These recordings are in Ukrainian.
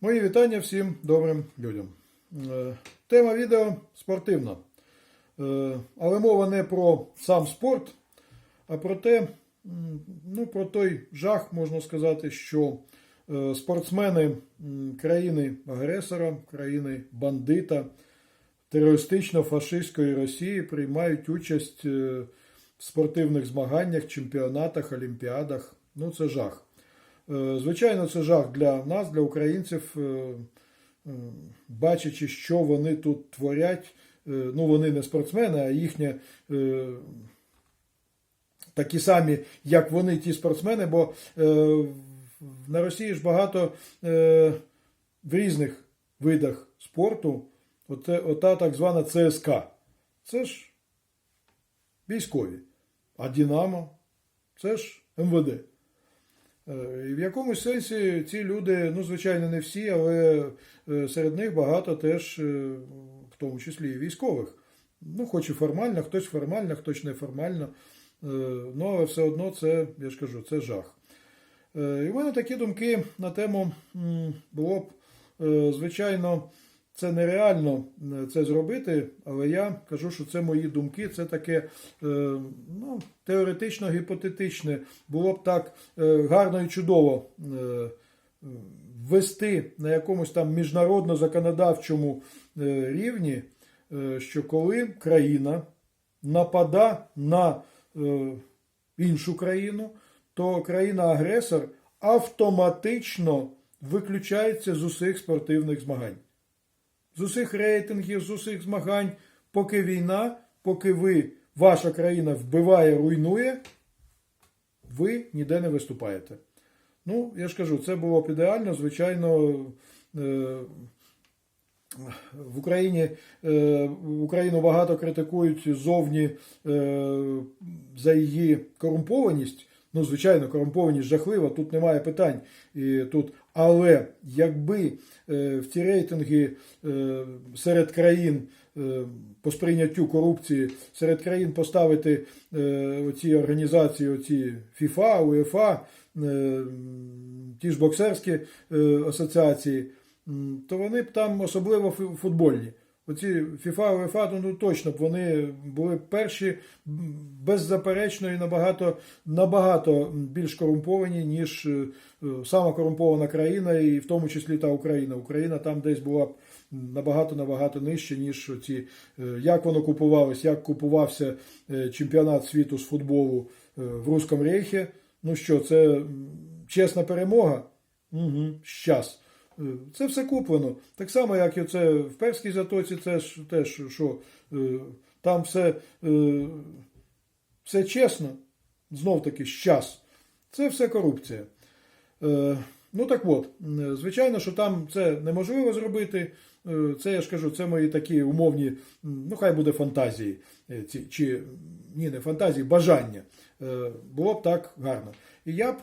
Мої вітання всім добрим людям. Е, Тема відео спортивна. Е, Але мова не про сам спорт, а про те, ну, про той жах, можна сказати, що е, спортсмени країни-агресора, країни бандита, терористично-фашистської Росії приймають участь в спортивних змаганнях, чемпіонатах, олімпіадах. Ну, це жах. Е, Звичайно, це жах для нас, для українців, е, е, бачачи, що вони тут творять. Ну, вони не спортсмени, а їхнє е, такі самі, як вони, ті спортсмени, бо на Росії ж багато в різних видах спорту, оте, ота так звана ЦСКА. Це ж військові. А Динамо це ж МВД. Е, І в якомусь сенсі ці люди, ну, звичайно, не всі, але е, серед них багато теж, е, в тому числі і військових. Ну, хоч і формально, хтось формально, хтось неформально. Ну, але все одно це, я ж кажу, це жах. І в мене такі думки на тему було б, звичайно, це нереально е, це зробити, але я кажу, що це мої думки, це таке е, ну, теоретично гіпотетичне. Було б так е, гарно і чудово ввести на якомусь там міжнародно законодавчому рівні, що коли країна напада на іншу країну, то країна-агресор автоматично виключається з усіх спортивних змагань. З усіх рейтингів, з усіх змагань, поки війна, поки ви, ваша країна вбиває, руйнує, ви ніде не виступаєте. Ну, я ж кажу, це було б ідеально. Звичайно, е, в Україні е, Україну багато критикують зовні е, за її корумпованість. Ну, звичайно, корумпованість жахлива, тут немає питань. І тут, але якби е, в ці рейтинги е, серед країн е, по сприйняттю корупції, серед країн поставити оці організації, оці ФІФА, УЄФА, ті ж боксерські асоціації, то вони б там особливо футбольні. Оці ФІФА, УЄФА, ну точно б вони були перші беззаперечно і набагато, набагато більш корумповані, ніж е, сама корумпована країна, і в тому числі та Україна. Україна там десь була б набагато-набагато нижче, ніж ці, е, як воно купувалось, як купувався е, чемпіонат світу з футболу в Руському рейхі. Ну що, це чесна перемога? Угу, щас. Е, Це все куплено. Так само, як і це в Перській затоці, це ж теж, що е, там все, е, все чесно, знов таки щас. Це все корупція. Ну так от, звичайно, що там це неможливо зробити. Це я ж кажу, це мої такі умовні, ну хай буде фантазії, чи ні, не фантазії, бажання. Було б так гарно. І я б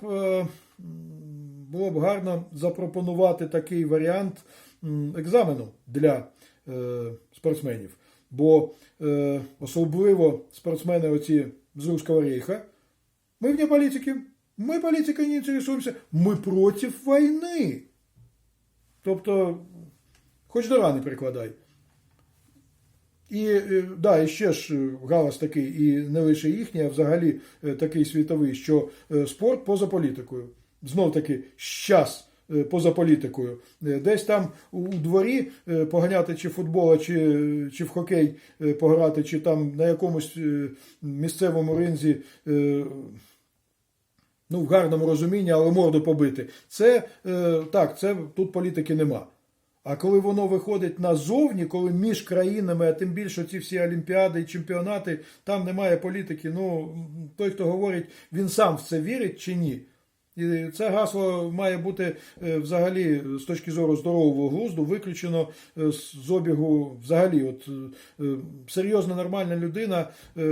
було б гарно запропонувати такий варіант м, екзамену для е, спортсменів. Бо е, особливо спортсмени оці з Руського рейха, мы вне политики, мы политикой не интересуемся, мы против війни. Тобто, хоч до рани прикладай. І е, да, і ще ж е, галас такий, і не лише їхній, а взагалі е, такий світовий, що е, спорт поза політикою. Знов таки, щас е, поза політикою. Е, Десь там у дворі е, поганяти чи футбола, чи, чи в хокей пограти, чи там на якомусь місцевому ринзі. Ну, в гарному розумінні, але морду побити. Це так, це тут політики нема. А коли воно виходить назовні, коли між країнами, а тим більше ці всі олімпіади і чемпіонати, там немає політики. Ну той, хто говорить, він сам в це вірить чи ні. І це гасло має бути е, взагалі з точки зору здорового глузду виключено е, з обігу взагалі. От е, серйозна нормальна людина,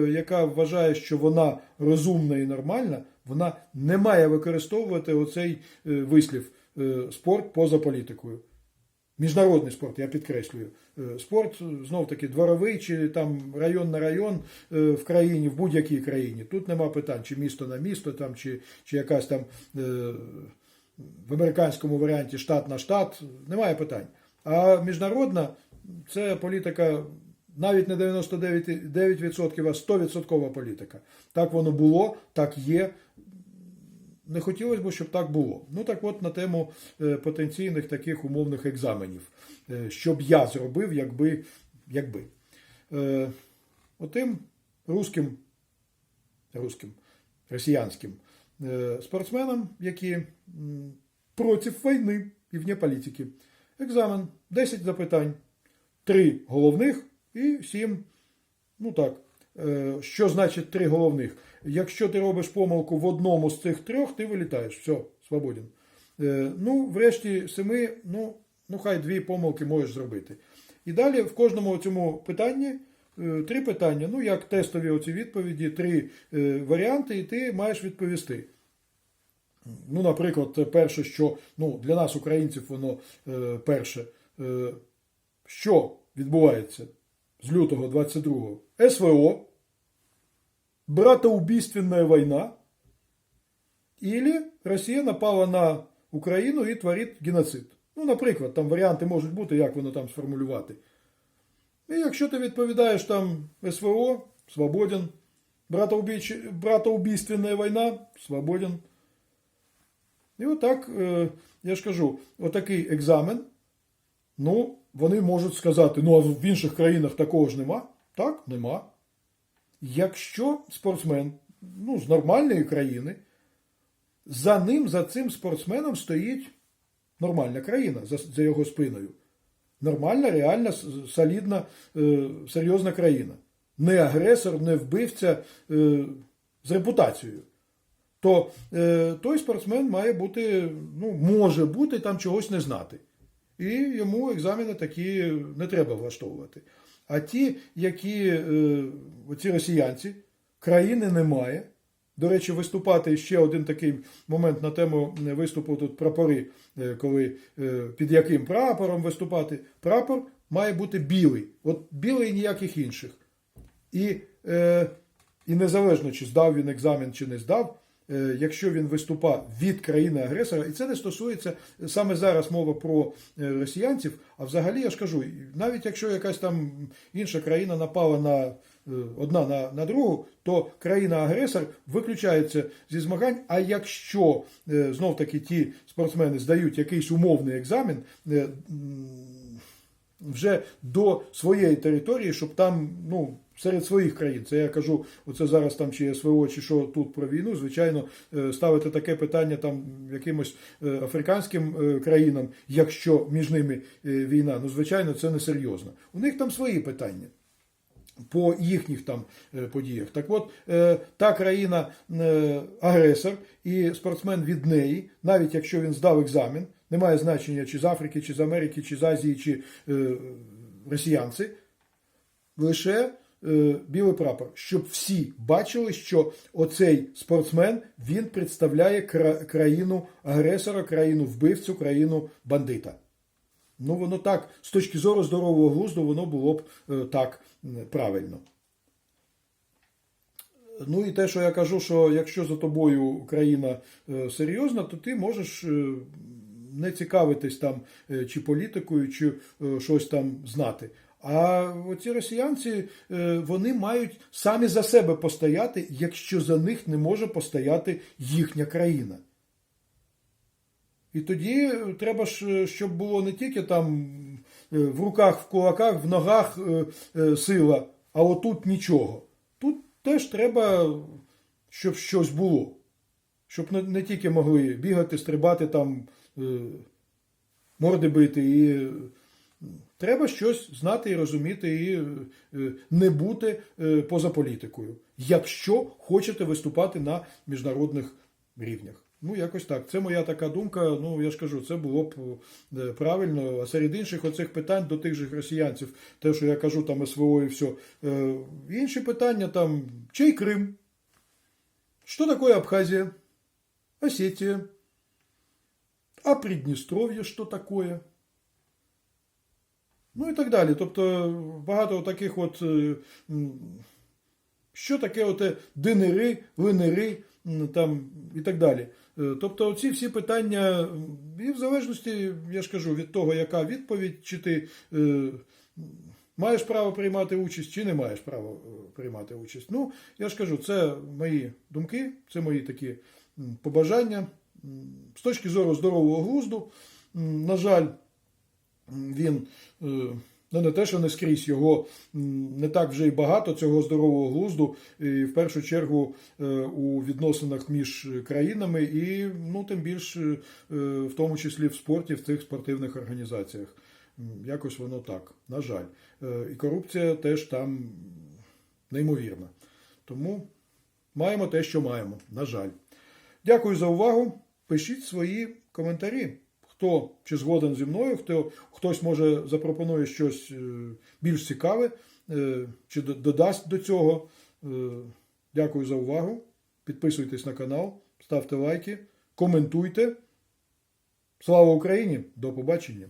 яка вважає, що вона розумна і нормальна, вона не має використовувати оцей вислів спорт поза політикою. Міжнародний спорт, я підкреслюю. Е, Спорт знов таки дворовий чи там район на район е, в країні, в будь-якій країні. Тут нема питань, чи місто на місто, там, чи, чи якась там е, в американському варіанті штат на штат, немає питань. А міжнародна це політика навіть не 99%, а 100% політика. Так воно було, так є. Не хотілося б, щоб так було. Ну так от на тему е, потенційних таких умовних екзаменів. Е, Що б я зробив, якби. якби. Е, Отим русським, русським, росіянським спортсменам, які проти війни і вне політики. Екзамен 10 запитань, 3 головних і 7 Ну так. Е, Що значить три головних? Якщо ти робиш помилку в одному з цих трьох, ти вилітаєш. Все, свободен. Е, Ну, врешті семи, ну, ну хай дві помилки можеш зробити. І далі в кожному цьому питанні е, три питання. Ну, як тестові оці відповіді, три варіанти, і ти маєш відповісти. Ну, наприклад, перше, що ну, для нас, українців, воно перше, що відбувається з лютого 22-го? СВО, братоубийственная война, или Росія напала на Україну і творить геноцид. Ну, наприклад, там варіанти можуть бути, як воно там сформулювати. І якщо ти відповідаєш там СВО, свободен, братоубійч- братоубійственная війна, свободен. І отак, е, я ж кажу, отакий екзамен, ну, вони можуть сказати, ну, а в інших країнах такого ж нема. Так, нема. Якщо спортсмен ну, з нормальної країни, за ним, за цим спортсменом стоїть нормальна країна за, за його спиною. Нормальна, реальна, солідна, е, серйозна країна. Не агресор, не вбивця е, з репутацією. То е, той спортсмен має бути, ну, може бути там чогось не знати. І йому екзамени такі не треба влаштовувати. А ті, які е, оці росіянці, країни немає. До речі, виступати ще один такий момент на тему виступу тут прапори, е, коли е, під яким прапором виступати. Прапор має бути білий. От білий ніяких інших. І, і незалежно, чи здав він екзамен, чи не здав, якщо він виступав від країни-агресора, і це не стосується саме зараз мова про е, росіянців, а взагалі я ж кажу, навіть якщо якась там інша країна напала на е, одна на, на другу, то країна-агресор виключається зі змагань. А якщо е, знов таки ті спортсмени здають якийсь умовний екзамен, е, вже до своєї території, щоб там, ну, серед своїх країн, це я кажу, оце зараз там чи СВО, чи що тут про війну, звичайно, е, ставити таке питання там якимось е, африканським е, країнам, якщо між ними війна, ну, звичайно, це не серйозно. У них там свої питання. По їхніх там подіях. Так от, та країна агресор і спортсмен від неї, навіть якщо він здав екзамен, немає значення чи з Африки, чи з Америки, чи з Азії, чи росіянці, лише білий прапор, щоб всі бачили, що оцей спортсмен він представляє країну агресора, країну вбивцю, країну бандита. Ну, воно так, з точки зору здорового глузду, воно було б е, так правильно. Ну і те, що я кажу, що якщо за тобою країна е, серйозна, то ти можеш е, не цікавитись там е, чи політикою, чи е, щось там знати. А оці росіянці е, вони мають самі за себе постояти, якщо за них не може постояти їхня країна. І тоді треба ж, е, щоб було не тільки там е, в руках, в кулаках, в ногах сила, а отут нічого. Тут теж треба, щоб щось було. Щоб не, тільки могли бігати, стрибати там, морди бити. І треба щось знати і розуміти, і е, не бути е, поза політикою, якщо хочете виступати на міжнародних рівнях. Ну, якось так. Це моя така думка. Ну, я ж кажу, це було б е, правильно. А серед інших оцих питань до тих же росіянців, те, що я кажу, там СВО і все. Інші питання там, чий Крим? Що таке Абхазія? Осетия? А Придністров'я що таке? Ну і так далі. Тобто багато таких от. е, Що таке оте динери, линери там, і так далі. Е, Тобто, ці всі питання, і в залежності, я ж кажу, від того, яка відповідь, чи ти е, маєш право приймати участь, чи не маєш права е, приймати участь. Ну, я ж кажу, це мої думки, це мої такі побажання. З точки зору здорового глузду, на жаль, він. е, Ну, не те, що не скрізь його не так вже й багато цього здорового глузду, і в першу чергу е, у відносинах між країнами, і ну тим більш е, в тому числі в спорті, в цих спортивних організаціях. Якось воно так, на жаль. І корупція теж там неймовірна. Тому маємо те, що маємо, на жаль. Дякую за увагу. Пишіть свої коментарі. Хто чи згоден зі мною, хто хтось може запропонує щось е, більш цікаве, е, чи додасть до цього. Е, Дякую за увагу. Підписуйтесь на канал, ставте лайки, коментуйте. Слава Україні! До побачення!